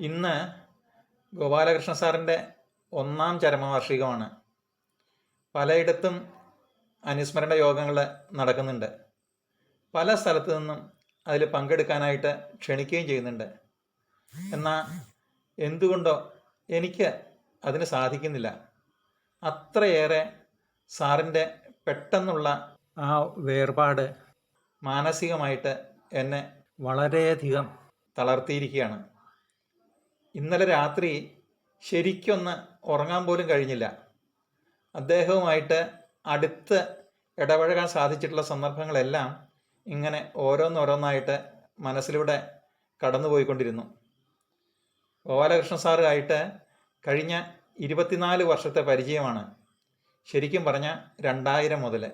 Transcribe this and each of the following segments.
ഇന്ന് ഗോപാലകൃഷ്ണ സാറിന്റെ ഒന്നാം ചരമവാർഷികമാണ്. പലയിടത്തും അനുസ്മരണ യോഗങ്ങൾ നടക്കുന്നുണ്ട്. പല സ്ഥലത്തു നിന്നും അതിൽ പങ്കെടുക്കാനായിട്ട് ക്ഷണിക്കുകയും ചെയ്യുന്നുണ്ട്. എന്നാൽ എന്തുകൊണ്ടോ എനിക്ക് അതിന് സാധിക്കുന്നില്ല. അത്രയേറെ സാറിന്റെ പെട്ടെന്നുള്ള ആ വേർപാട് മാനസികമായിട്ട് എന്നെ വളരെയധികം തളർത്തിയിരിക്കുകയാണ്. ഇന്നലെ രാത്രി ശരിക്കൊന്ന് ഉറങ്ങാൻ പോലും കഴിഞ്ഞില്ല. അദ്ദേഹവുമായിട്ട് അടുത്ത് ഇടപഴകാൻ സാധിച്ചിട്ടുള്ള സന്ദർഭങ്ങളെല്ലാം ഇങ്ങനെ ഓരോന്നോരോന്നായിട്ട് മനസ്സിലൂടെ കടന്നുപോയിക്കൊണ്ടിരുന്നു. ഗോപാലകൃഷ്ണ സാറുമായിട്ട് കഴിഞ്ഞ ഇരുപത്തിനാല് വർഷത്തെ പരിചയമാണ്. ശരിക്കും പറഞ്ഞാൽ രണ്ടായിരം മുതൽ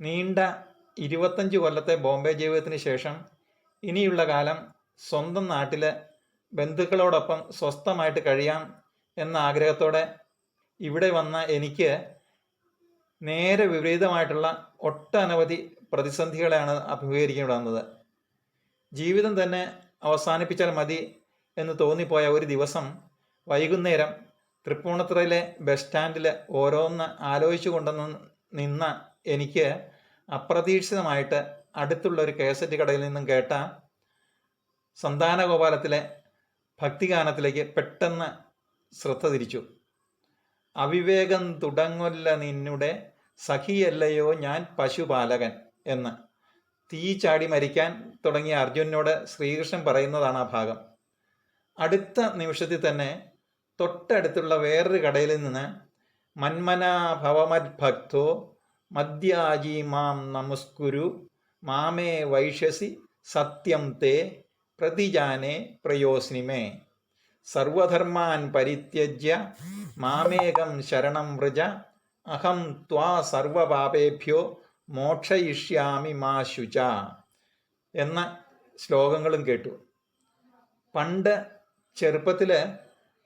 നീണ്ട ഇരുപത്തഞ്ച് കൊല്ലത്തെ ബോംബെ ജീവിതത്തിന് ശേഷം ഇനിയുള്ള കാലം സ്വന്തം നാട്ടിൽ ബന്ധുക്കളോടൊപ്പം സ്വസ്ഥമായിട്ട് കഴിയാം എന്ന ആഗ്രഹത്തോടെ ഇവിടെ വന്ന എനിക്ക് നേരെ വിപരീതമായിട്ടുള്ള ഒട്ടനവധി പ്രതിസന്ധികളെയാണ് അഭിമുഖീകരിക്കേണ്ടി വന്നത്. ജീവിതം തന്നെ അവസാനിപ്പിച്ചാൽ മതി എന്ന് തോന്നിപ്പോയ ഒരു ദിവസം വൈകുന്നേരം തൃപ്പൂണിത്തുറയിലെ ബസ് സ്റ്റാൻഡിൽ ഓരോന്ന് ആലോചിച്ചു കൊണ്ടുവന്ന് നിന്ന എനിക്ക് അപ്രതീക്ഷിതമായിട്ട് അടുത്തുള്ള ഒരു കേസറ്റ് കടയിൽ നിന്നും കേട്ട സന്താനഗോപാലത്തിലെ ഭക്തിഗാനത്തിലേക്ക് പെട്ടെന്ന് ശ്രദ്ധ തിരിച്ചു. അവിവേകം തുടങ്ങല്ല നിന്നുടെ സഖിയല്ലയോ ഞാൻ പശുപാലകൻ എന്ന്. തീ ചാടി മരിക്കാൻ തുടങ്ങിയ അർജുനോട് ശ്രീകൃഷ്ണൻ പറയുന്നതാണ് ആ ഭാഗം. അടുത്ത നിമിഷത്തിൽ തന്നെ തൊട്ടടുത്തുള്ള വേറൊരു കടയിൽ നിന്ന് മന്മനാഭവമദ്ഭക്തോ മദ്യാജി മാം നമസ്കുരു മാമേ വൈഷസി സത്യം തേ പ്രതിജാനെ പ്രയോസ്നിമേ. സർവധർമാൻ പരിത്യജ്യ മാമേകം ശരണം വ്രജ അഹം ത്വാ സർവപാപേഭ്യോ മോക്ഷയിഷ്യാമി മാ ശുച എന്ന ശ്ലോകങ്ങളും കേട്ടു. പണ്ട് ചെറുപ്പത്തിൽ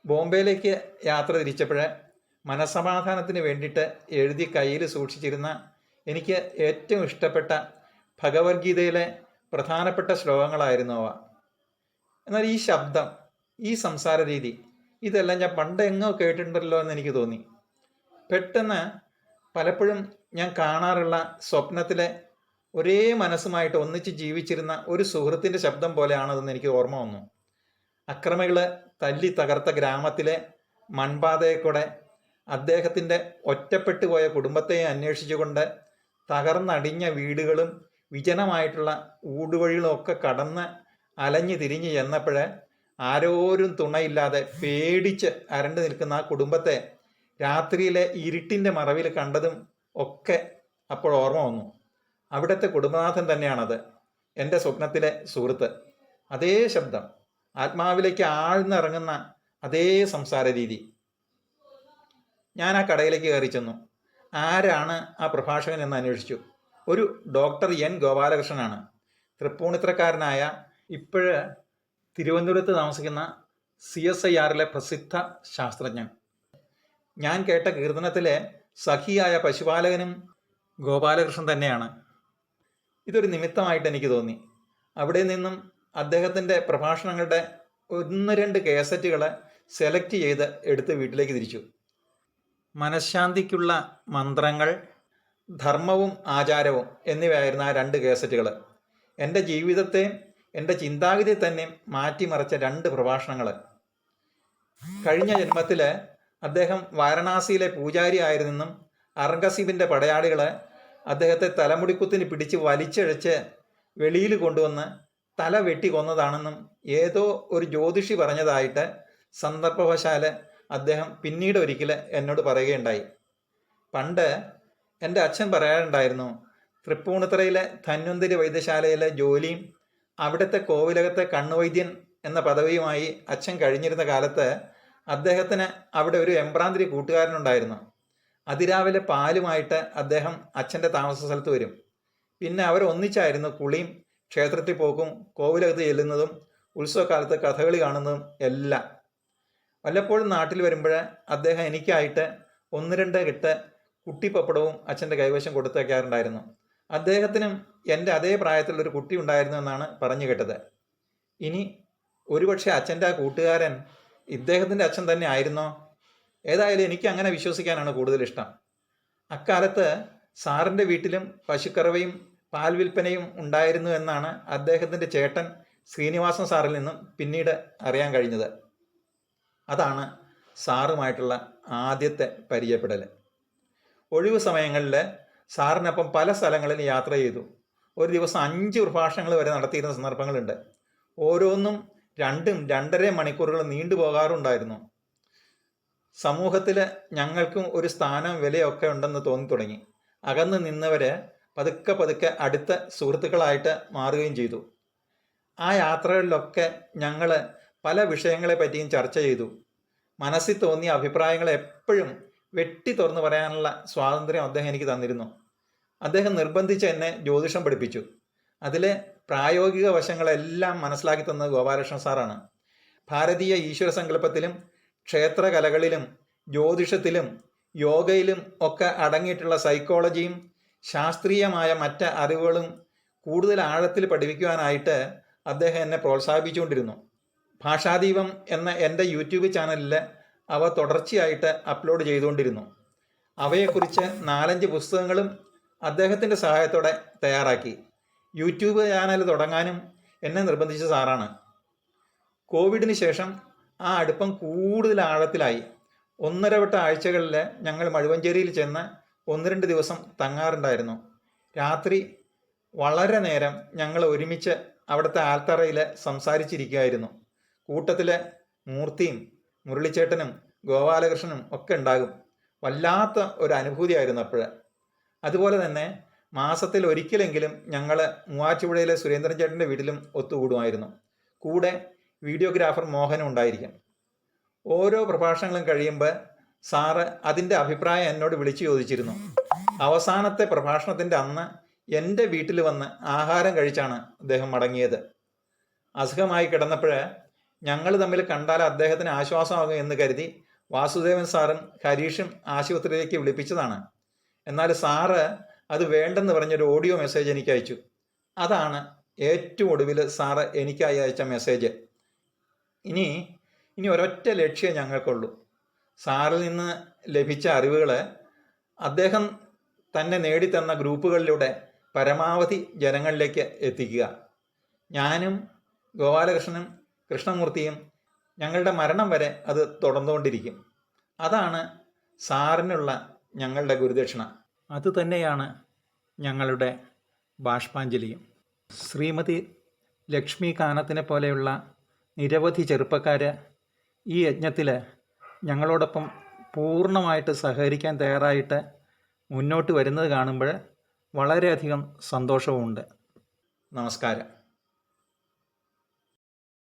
ബോംബെയിലേക്ക് യാത്ര തിരിച്ചപ്പോൾ മനസമാധാനത്തിന് വേണ്ടിയിട്ട് എഴുതി കയ്യിൽ സൂക്ഷിച്ചിരുന്ന എനിക്ക് ഏറ്റവും ഇഷ്ടപ്പെട്ട ഭഗവത്ഗീതയിലെ പ്രധാനപ്പെട്ട ശ്ലോകങ്ങളായിരുന്നു അവ. എന്നാൽ ഈ ശബ്ദം ഈ സംസാര രീതി ഇതെല്ലാം ഞാൻ പണ്ട് എങ്ങോ കേട്ടിട്ടുണ്ടല്ലോ എന്ന് എനിക്ക് തോന്നി. പെട്ടെന്ന് പലപ്പോഴും ഞാൻ കാണാറുള്ള സ്വപ്നത്തിലെ ഒരേ മനസ്സുമായിട്ട് ഒന്നിച്ച് ജീവിച്ചിരുന്ന ഒരു സുഹൃത്തിന്റെ ശബ്ദം പോലെയാണതെന്ന് എനിക്ക് ഓർമ്മ വന്നു. അക്രമികൾ തല്ലി തകർത്ത ഗ്രാമത്തിലെ മൺപാതയെ കൂടെ അദ്ദേഹത്തിന്റെ ഒറ്റപ്പെട്ടു പോയ കുടുംബത്തെ അന്വേഷിച്ചുകൊണ്ട് തകർന്നടിഞ്ഞ വീടുകളും വിജനമായിട്ടുള്ള ഊടുവഴികളും ഒക്കെ കടന്ന് അലഞ്ഞു തിരിഞ്ഞ് ചെന്നപ്പോൾ ആരോരും തുണയില്ലാതെ പേടിച്ച് അരണ്ടു നിൽക്കുന്ന ആ കുടുംബത്തെ രാത്രിയിലെ ഇരുട്ടിന്റെ മറവിൽ കണ്ടതും ഒക്കെ അപ്പോൾ ഓർമ്മ വന്നു. അവിടുത്തെ കുടുംബനാഥൻ തന്നെയാണത്. എന്റെ സ്വപ്നത്തിലെ സുഹൃത്ത്. അതേ ശബ്ദം. ആത്മാവിലേക്ക് ആഴ്ന്നിറങ്ങുന്ന അതേ സംസാര രീതി. ഞാൻ ആ കടയിലേക്ക് കയറി ചെന്നു. ആരാണ് ആ പ്രഭാഷകൻ എന്ന് അന്വേഷിച്ചു. ഒരു ഡോക്ടർ എൻ ഗോപാലകൃഷ്ണനാണ്. തൃപ്പൂണിത്രക്കാരനായ ഇപ്പോഴ് തിരുവനന്തപുരത്ത് താമസിക്കുന്ന സി എസ് ഐ ആറിലെ പ്രസിദ്ധ ശാസ്ത്രജ്ഞൻ. ഞാൻ കേട്ട കീർത്തനത്തിലെ സഖിയായ പശുപാലകനും ഗോപാലകൃഷ്ണൻ തന്നെയാണ്. ഇതൊരു നിമിത്തമായിട്ട് എനിക്ക് തോന്നി. അവിടെ നിന്നും അദ്ദേഹത്തിന്റെ പ്രഭാഷണങ്ങളുടെ ഒന്ന് രണ്ട് കേസറ്റുകൾ സെലക്ട് ചെയ്ത് എടുത്ത് വീട്ടിലേക്ക് തിരിച്ചു. മനഃശാന്തിക്കുള്ള മന്ത്രങ്ങൾ ധർമ്മവും ആചാരവും എന്നിവയായിരുന്നു ആ രണ്ട് കേസറ്റുകൾ എന്റെ ജീവിതത്തെ എന്റെ ചിന്താഗതി തന്നെ മാറ്റിമറിച്ച രണ്ട് പ്രഭാഷണങ്ങൾ കഴിഞ്ഞ ജന്മത്തിൽ അദ്ദേഹം വാരണാസിയിലെ പൂജാരി ആയിരുന്നെന്നും അർഗസീബിന്റെ പടയാളികൾ അദ്ദേഹത്തെ തലമുടിക്കുത്തിന് പിടിച്ച് വലിച്ചഴച്ച് വെളിയിൽ കൊണ്ടുവന്ന് തല വെട്ടി കൊന്നതാണെന്നും ഏതോ ഒരു ജ്യോതിഷി പറഞ്ഞതായിട്ട് സന്ദർഭവശാൽ അദ്ദേഹം പിന്നീട് ഒരിക്കൽ എന്നോട് പറയുകയുണ്ടായി. പണ്ട് എന്റെ അച്ഛൻ പറയാറുണ്ടായിരുന്നു തൃപ്പൂണിത്തറയിലെ ധന്വന്തിരി വൈദ്യശാലയിലെ ജോലിയും അവിടുത്തെ കോവിലകത്തെ കണ്ണുവൈദ്യൻ എന്ന പദവിയുമായി അച്ഛൻ കഴിഞ്ഞിരുന്ന കാലത്ത് അദ്ദേഹത്തിന് അവിടെ ഒരു എംബ്രാന്തിരി കൂട്ടുകാരനുണ്ടായിരുന്നു. അതിരാവിലെ പാലുമായിട്ട് അദ്ദേഹം അച്ഛന്റെ താമസ സ്ഥലത്ത് വരും. പിന്നെ അവർ ഒന്നിച്ചായിരുന്നു കുളിയും ക്ഷേത്രത്തിൽ പോക്കും കോവിലകത്ത് ചെല്ലുന്നതും ഉത്സവകാലത്ത് കഥകളി കാണുന്നതും എല്ലാം. വല്ലപ്പോഴും നാട്ടിൽ വരുമ്പോൾ അദ്ദേഹം എനിക്കായിട്ട് ഒന്ന് രണ്ട് കിട്ട് കുട്ടിപ്പപ്പടവും അച്ഛന്റെ കൈവശം കൊടുത്തേക്കാറുണ്ടായിരുന്നു അദ്ദേഹത്തിനും എന്റെ അതേ പ്രായത്തിലുള്ളൊരു കുട്ടി ഉണ്ടായിരുന്നു എന്നാണ് പറഞ്ഞു കേട്ടത്. ഇനി ഒരുപക്ഷെ അച്ഛന്റെ ആ കൂട്ടുകാരൻ ഇദ്ദേഹത്തിന്റെ അച്ഛൻ തന്നെ ആയിരുന്നോ? ഏതായാലും എനിക്ക് അങ്ങനെ വിശ്വസിക്കാനാണ് കൂടുതൽ ഇഷ്ടം. അക്കാലത്ത് സാറിന്റെ വീട്ടിലും പശുക്കറവയും പാൽ വിൽപ്പനയും ഉണ്ടായിരുന്നു എന്നാണ് അദ്ദേഹത്തിന്റെ ചേട്ടൻ ശ്രീനിവാസൻ സാറിൽ നിന്നും പിന്നീട് അറിയാൻ കഴിഞ്ഞത്. അതാണ് സാറുമായിട്ടുള്ള ആദ്യത്തെ പരിചയപ്പെടൽ. ഒഴിവ് സമയങ്ങളിൽ സാറിനൊപ്പം പല സ്ഥലങ്ങളിൽ യാത്ര ചെയ്തു. ഒരു ദിവസം അഞ്ച് പ്രഭാഷണങ്ങൾ വരെ നടത്തിയിരുന്ന സന്ദർഭങ്ങളുണ്ട്. ഓരോന്നും രണ്ടും രണ്ടര മണിക്കൂറുകൾ നീണ്ടു പോകാറുണ്ടായിരുന്നു. സമൂഹത്തിൽ ഞങ്ങൾക്കും ഒരു സ്ഥാനം വിലയൊക്കെ ഉണ്ടെന്ന് തോന്നി തുടങ്ങി അകന്ന് നിന്നവരെ പതുക്കെ പതുക്കെ അടുത്ത സുഹൃത്തുക്കളായിട്ട് മാറുകയും ചെയ്തു. ആ യാത്രകളിലൊക്കെ ഞങ്ങൾ പല വിഷയങ്ങളെ പറ്റിയും ചർച്ച ചെയ്തു. മനസ്സിൽ തോന്നിയ അഭിപ്രായങ്ങൾ എപ്പോഴും വെട്ടി തുറന്നു പറയാനുള്ള സ്വാതന്ത്ര്യം അദ്ദേഹം എനിക്ക് തന്നിരുന്നു. അദ്ദേഹം നിർബന്ധിച്ച് എന്നെ ജ്യോതിഷം പഠിപ്പിച്ചു. അതിലെ പ്രായോഗിക വശങ്ങളെല്ലാം മനസ്സിലാക്കി തന്നത് ഗോപാലകൃഷ്ണൻ സാറാണ്. ഭാരതീയ ഈശ്വര സങ്കല്പത്തിലും ക്ഷേത്രകലകളിലും ജ്യോതിഷത്തിലും യോഗയിലും ഒക്കെ അടങ്ങിയിട്ടുള്ള സൈക്കോളജിയും ശാസ്ത്രീയമായ മറ്റ് അറിവുകളും കൂടുതൽ ആഴത്തിൽ പഠിപ്പിക്കുവാനായിട്ട് അദ്ദേഹം എന്നെ പ്രോത്സാഹിപ്പിച്ചുകൊണ്ടിരുന്നു. ഭാഷാദീപം എന്ന എന്റെ യൂട്യൂബ് ചാനലിൽ അവ തുടർച്ചയായിട്ട് അപ്ലോഡ് ചെയ്തുകൊണ്ടിരുന്നു. അവയെക്കുറിച്ച് നാലഞ്ച് പുസ്തകങ്ങളും അദ്ദേഹത്തിന്റെ സഹായത്തോടെ തയ്യാറാക്കി. യൂട്യൂബ് ചാനൽ തുടങ്ങാനും എന്നെ നിർബന്ധിച്ച സാറാണ്. കോവിഡിന് ശേഷം ആ അടുപ്പം കൂടുതൽ ആഴത്തിലായി. ഒന്നരവട്ട ആഴ്ചകളിൽ ഞങ്ങൾ മഴുവഞ്ചേരിയിൽ ചെന്ന് ഒന്ന് രണ്ട് ദിവസം തങ്ങാറുണ്ടായിരുന്നു. രാത്രി വളരെ നേരം ഞങ്ങൾ ഒരുമിച്ച് അവിടുത്തെ ആൽത്തറയിൽ സംസാരിച്ചിരിക്കുകയായിരുന്നു. കൂട്ടത്തിൽ മൂർത്തിയും മുരളിച്ചേട്ടനും ഗോപാലകൃഷ്ണനും ഒക്കെ ഉണ്ടാകും. വല്ലാത്ത ഒരു അനുഭൂതിയായിരുന്നു അപ്പോൾ അതുപോലെ തന്നെ മാസത്തിൽ ഒരിക്കലെങ്കിലും ഞങ്ങൾ മൂവാറ്റുപുഴയിലെ സുരേന്ദ്രൻ ചേട്ടന്റെ വീട്ടിലും ഒത്തുകൂടുമായിരുന്നു. കൂടെ വീഡിയോഗ്രാഫർ മോഹനും ഉണ്ടായിരിക്കും. ഓരോ പ്രഭാഷണങ്ങളും കഴിയുമ്പോൾ സാറ് അതിന്റെ അഭിപ്രായം എന്നോട് വിളിച്ചു ചോദിച്ചിരുന്നു. അവസാനത്തെ പ്രഭാഷണത്തിന്റെ അന്ന് എന്റെ വീട്ടിൽ വന്ന് ആഹാരം കഴിച്ചാണ് അദ്ദേഹം മടങ്ങിയത്. അസുഖമായി കിടന്നപ്പോൾ ഞങ്ങൾ തമ്മിൽ കണ്ടാൽ അദ്ദേഹത്തിന് ആശ്വാസമാകും എന്ന് കരുതി വാസുദേവൻ സാറും ഹരീഷും ആശുപത്രിയിലേക്ക് വിളിപ്പിച്ചതാണ്. എന്നാൽ സാറ് അത് വേണ്ടെന്ന് പറഞ്ഞൊരു ഓഡിയോ മെസ്സേജ് എനിക്ക് അയച്ചു. അതാണ് ഏറ്റവും ഒടുവിൽ സാറ് എനിക്കായി അയച്ച മെസ്സേജ് ഇനി ഇനി ഒരൊറ്റ ലക്ഷ്യം ഞങ്ങൾക്കുള്ളൂ. സാറിൽ നിന്ന് ലഭിച്ച അറിവുകൾ അദ്ദേഹം തന്നെ നേടിത്തന്ന ഗ്രൂപ്പുകളിലൂടെ പരമാവധി ജനങ്ങളിലേക്ക് എത്തിക്കുക. ഞാനും ഗോപാലകൃഷ്ണനും കൃഷ്ണമൂർത്തിയും ഞങ്ങളുടെ മരണം വരെ അത് തുടർന്നുകൊണ്ടിരിക്കും. അതാണ് സാറിനുള്ള ഞങ്ങളുടെ ഗുരുദക്ഷിണ. അതുതന്നെയാണ് ഞങ്ങളുടെ ബാഷ്പാഞ്ജലിയും. ശ്രീമതി ലക്ഷ്മി കാനത്തിനെ പോലെയുള്ള നിരവധി ചെറുപ്പക്കാർ ഈ യജ്ഞത്തിൽ ഞങ്ങളോടൊപ്പം പൂർണമായിട്ട് സഹകരിക്കാൻ തയ്യാറായിട്ട് മുന്നോട്ട് വരുന്നത് കാണുമ്പോൾ വളരെയധികം സന്തോഷവുമുണ്ട്. നമസ്കാരം.